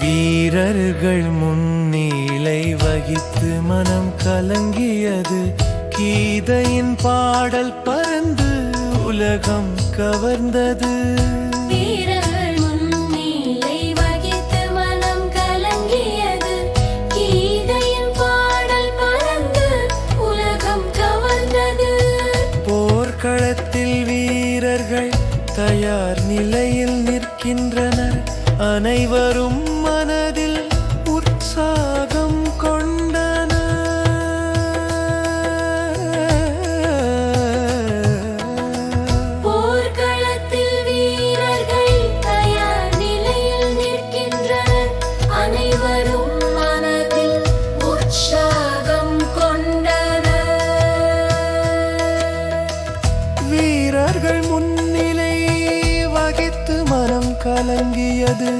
வீரர்கள் முன்னிலை வகித்து மனம் கலங்கியது. கீதையின் பாடல் பறந்து உலகம் கவர்ந்தது. போர்க்களத்தில் வீரர்கள் தயார் நிலையில் நிற்கின்றனர். அனைவரும் மனதில் உற்சாகம் கொண்டனர் போர்க்களத்தில் வீரர்கள் தயார் நிலையில் நிற்கின்றனர். அனைவரும் மனதில் உற்சாகம் கொண்டனர். வீரர்கள் முன்னிலை கலங்கியது.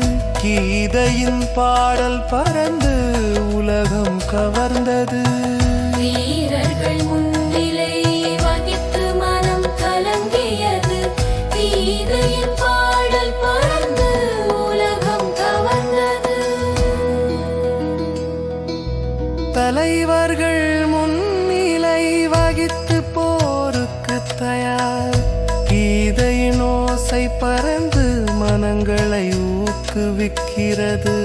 கீதையின் பாடல் பறந்து உலகம் கவர்ந்தது. வீரர்கள் முன்னிலை வகித்து மனம் கலங்கியது. கீதையின் பாடல் பறந்து உலகம் கவர்ந்தது. தலைவர்கள் முன்னிலை வகித்து போருக்கு தயார். கீதையின் ஓசை பறந்து மனங்களை ஊக்குவிக்கிறது.